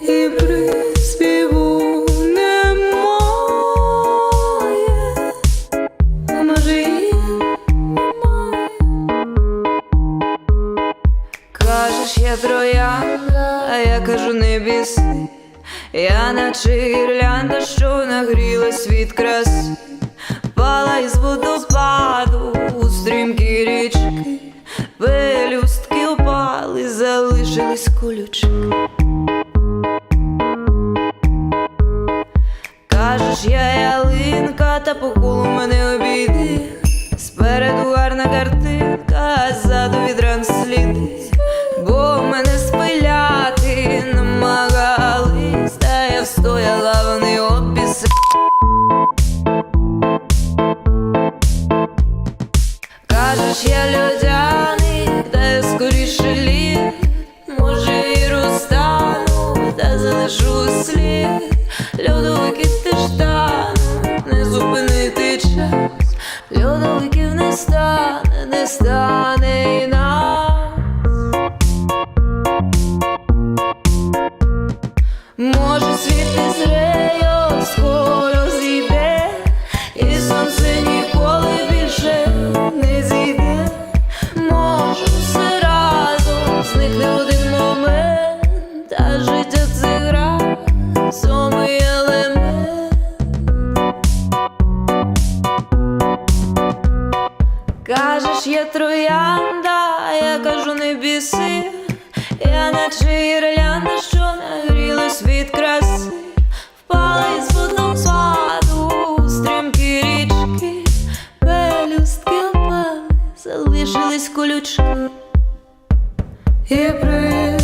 І приспіву немає, а може і. Кажеш, я троянда, а я кажу, не біси. Я наче гірлянда, що нагрілась від краси, залишились колючки. Кажеш, я ялинка, та по колу мене обійди. Спереду гарна картинка, а ззаду відран сліди. Бо мене спиляти намагались, та я встояла, вони обіси. Кажеш, я льодяний, Льодовиків не стане, не стане і нас. Може світ не зреє, Кажеш, я троянда, я кажу, не біси. Я наче гірлянда, що нагрілась від краси, впала із водоспаду у стрімкі річки, пелюстки опали, залишились колючки. І при